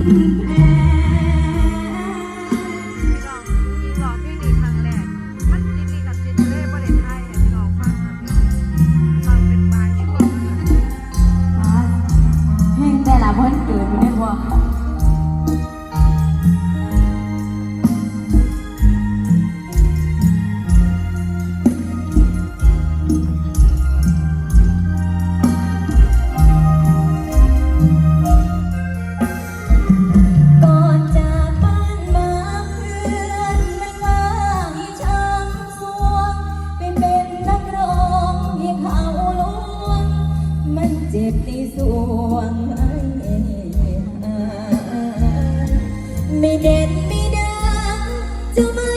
Mm-hmm. มันเจ็บที่สวงให้หายไม่เด่นไม่ดังจะมา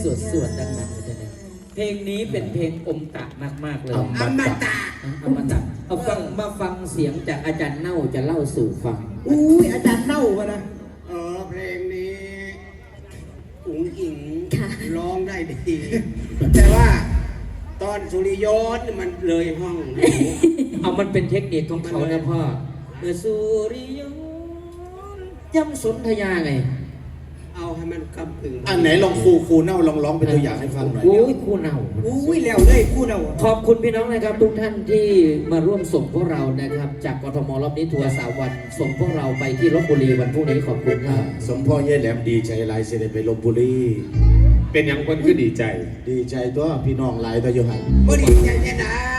สวดสวดๆดังๆเลยนะเพลงนี้เป็นเพลงอมตะมาก ๆ เลยอมตะ อมตะเอาฟังมาฟังเสียงจากอาจารย์เน่าจะเล่าสู่ฟังอุ้ยอาจารย์เน่ากันนะเออเพลงนี้อุ๋งอิงร้องได้ดีแต่ว่าตอนสุริยนต์มันเลยห้องหนูเอามันเป็นเทคนิคของเขานะพ่อเมื่อสุริยนต์ย่ำสนธยาไง เอาให้มันกำกึ่งอันไหนลองครูครูเน่าลองร้องเป็นตัวอย่างให้ฟังหน่อย โอ้ยคู่เน่า อุ้ยแล้วเลยพูดเอาขอบคุณพี่น้องนะครับทุกท่านที่มาร่วมส่งพวกเรานะครับ จากกทมรอบนี้ทัวร์สามวัน ส่งพวกเราไปที่ลบบุรีวันพรุ่งนี้ขอบคุณคอ่ารับ สมพ่อเย่แหลมดีใจหลายเสได็จไปลบบุรีเป็นอย่างคนคือดีใจ ดีใจตัวพี่น้องหลายตัวอยู่หันพอดีใจจะได้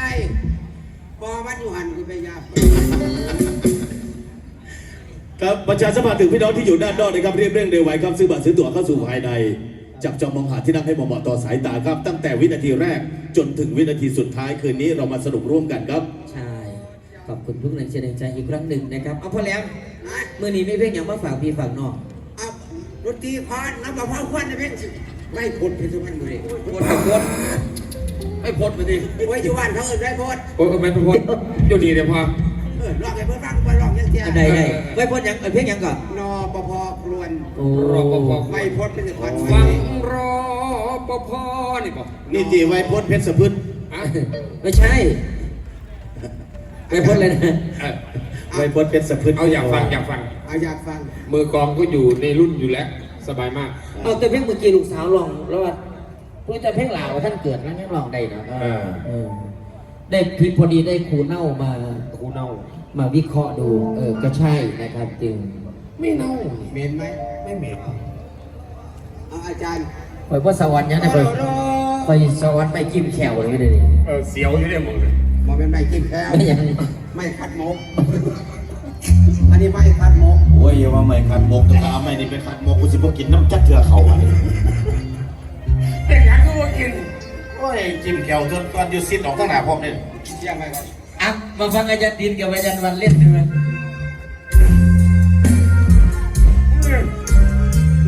ครับประชาสัมพันธ์ถึงพี่น้องที่อยู่ด้านนอกนะครับเรียบเร่งเร็วไวครับซื้อบัตรซื้อตั๋วเข้าสู่ภายใน จับจองมองหาที่นั่งให้เหมาะๆต่อสายตาครับ ตั้งแต่วินาทีแรกจนถึงวินาทีสุดท้ายคืนนี้เรามาสนุกร่วมกันครับ ใช่ ขอบคุณทุกแรงเชียร์แรงใจอีกครั้งหนึ่งนะครับเอาพอแล้วเมื่อนี้ไม่เพ่งอย่างมาฝากพี่ฝากน้องเอาดนตรีพรน้ำมะพร้าวควันนะเพ่งไล่พดไปทุกวันเลยพดกับพดไอ้พดไปดิไว้อยู่บ้านเขาเอินไล่พดโอ้ยไม่เป็นพดอยู่ดีเดี๋ยวพอ ออลองให้เพื่อนฟังไปลองยังเทียอันใดใดไว้พ้นยังเอ้ยเพ่งยังก่อนนอปภครวนโอ้รอปภไม่พดเป็นคนฟังรอปภนี่บอกนี่ตีไวโพสเพชรสะพื้นอะไม่ใช่ ไว้พ้นเลยนะไวโพสเพชรสะพื้นเอาอยากฟังอยากฟังเอาอยากฟัง มือกองก็อยู่ในรุ่นอยู่แล้ว สบายมาก เอาแต่เพ่งเมื่อกี้ลูกสาวลองแล้วว่าพูดแต่เพ่งหลาวท่านเกิดแล้วยังลองได้นะเออเออได้พิพอดีได้ครูเน่ามาครูเน่า มาวิเคราะห์ดู เออ ก็ใช่นะครับจึงไม่เน่าเหม็นไหมไม่เหม็นเอาอาจารย์คอยว่าสวรรค์ยังไงคอยคอยสวรรค์ไปจิ้มแขวเลยไม่ได้ดิเออเสียวอยู่เนี่ยมึงเลยบอกเป็นไม่กินแค่ไม่ยังไม่คัดมกอันนี้ไม่คัดมกโอ้ยอย่าว่าไม่ขัดมกแต่เอาไม่นี่เป็นขัดมกกูสิพวกกินน้ำจัดเถื่อเขาอะเป็นอย่างก็ว่ากินโอ้ยจิ้มแก้วจนตอนอยู่ซิดออกตั้งหน้าพร้อมเนี่ยเสียงไปก่อนอะ มาฟังอาจารย์ดินกับอาจารย์วันเล่นดูนะ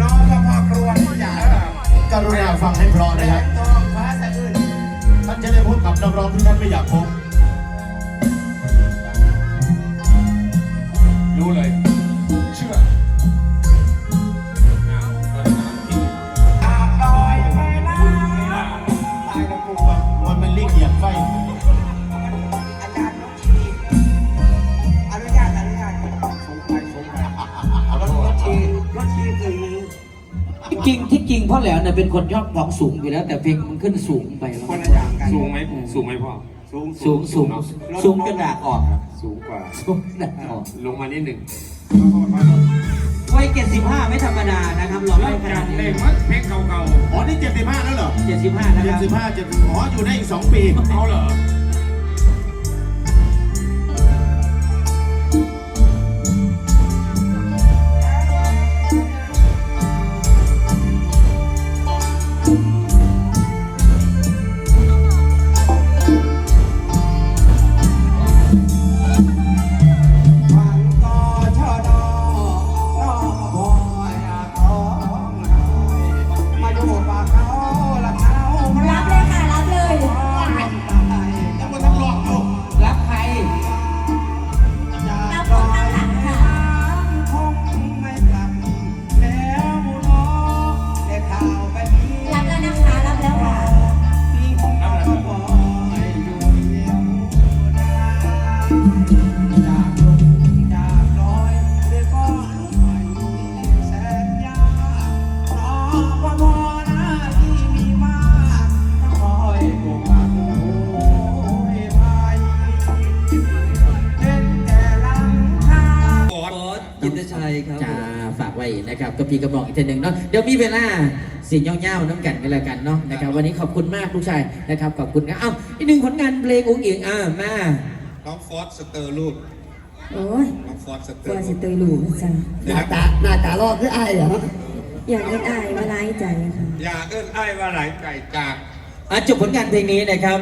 นองพ่อครวนอย่ากรุณาฟังให้พร้อมนะครับ ต้องฟ้าสะอื้นท่านจะได้พบกับนักร้องที่ท่านไม่อยากพบ นี่ยเป็นคนชอบของสูงอยู่แล้ว แต่เพลงมันขึ้นสูงไปแล้วคนละอย่างกันสูงไหมสูงไหมพ่อ สูงสูงสูงสูงจนดากออกครับสูงกว่าสูงจนดากออกลงมานิดหนึ่งวัยเจ็ดสิบห้าไม่ธรรมดานะครับหล่อได้ขนาดเพลนี้งมัดเพลงเก่าอ๋อนี่เจ็ดสิบห้าแล้วเหรอเจ็ดสิบห้านะคเจ็ดรับสิบห้าเจ็ดอ๋ออยู่ได้อีกสองปีๆเอาเหรอ กับพี่กระบอกอีกทีหนึ่งเนาะเดี๋ยวมีเวลาสิ่งเงี้ยวๆน้ำกันกันแล้วกันเนาะนะครับวันนี้ขอบคุณมากลูกชายนะครับขอบคุณครับเอ้าอีกหนึ่งผลงานเพลงอุ้งอิงอ่ามาน้องฟอสสเตอร์ลูกโอ้ยน้องฟอสสเตกอลัวร์สิลูกเตยหลูจังหน้าตาหน้าตาลอกคือไอ้เหรออยากเล่นอายว่าร้ายใจค่ะ อย่าเอิ้นไอ้ายว่าไหลไก่จาก อะจบผลงานเพลงนี้นะครับ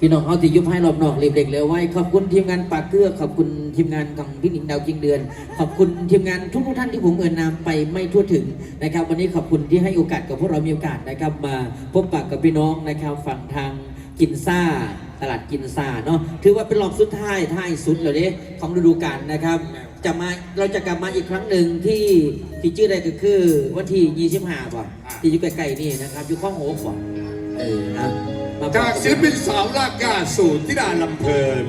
พี่น้องเอาติยุบให้รอบนอกรีบเด็กเลยไว้ขอบคุณทีมงานปากเกลือขอบคุณทีมงานของพี่หนิงดาวกิงเดือน ขอบคุณทีมงานทุกทุกท่านที่ผมเอ่ยนามไปไม่ทั่วถึงนะครับ วันนี้ขอบคุณที่ให้โอกาสกับพวกเรามีโอกาสนะครับ มาพบปะกับพี่น้องนะครับฝั่งทางกินซ่าตลาดกินซ่าเนาะถือว่าเป็นรอบสุดท้ายท้ายสุดเลยเด้ของฤดูกาลนะครับจะมาเราจะกลับมาอีกครั้งหนึ่งที่ที่ชื่อใดก็คือวันที่25ป่ะที่อยู่ใกล้ๆนี่นะครับอยู่ข้องโอ๊กป่ะเออนะมาพบ จากศิลปินสาวลากกาสู่ธิดาลำเพลิน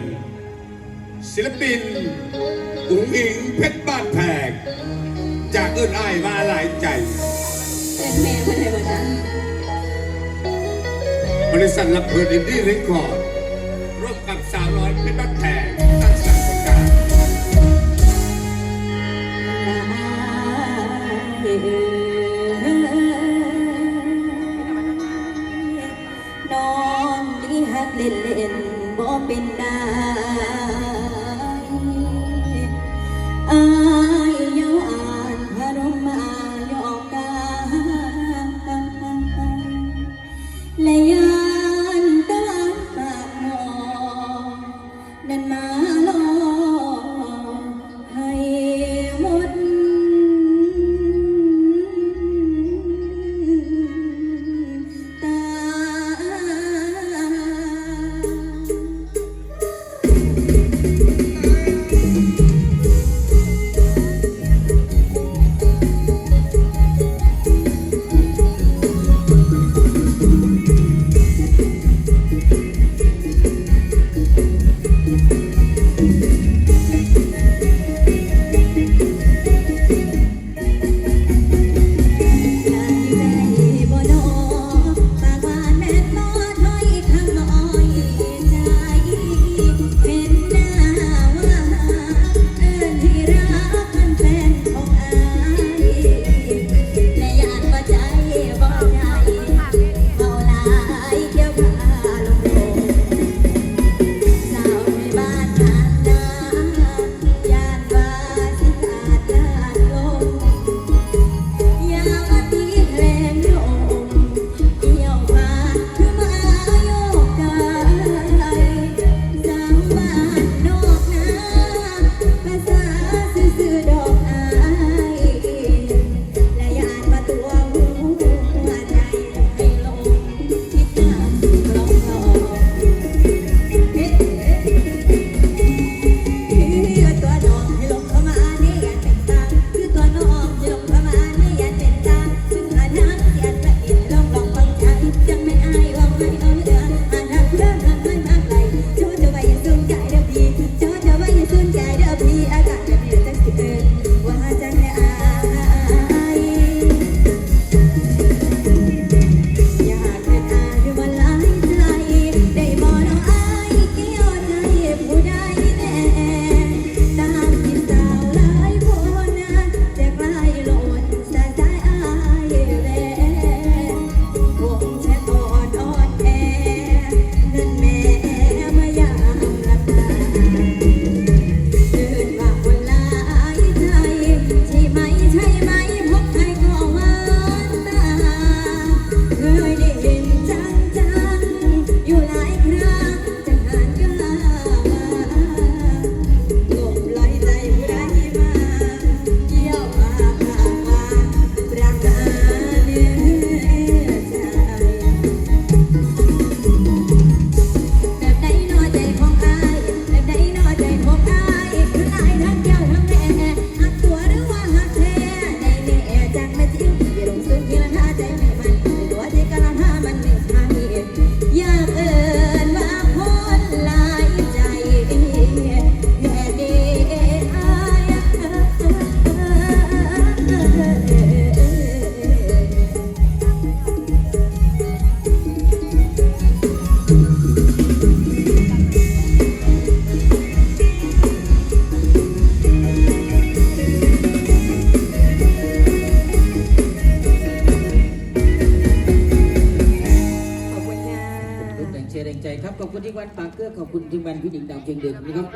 ศิลปินอุ๋งอิงเพชรบ้านแพงจากเอิ้นไอ้ายว่าหลายใจเป็นแม่เพื่อนในวันนั้นบริษัทลำเพลินอินดี้เรคคอร์ด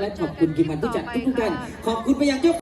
และขอบคุณทีมงานผู้จัดทุกๆท่านขอบคุณไปยังเจ้า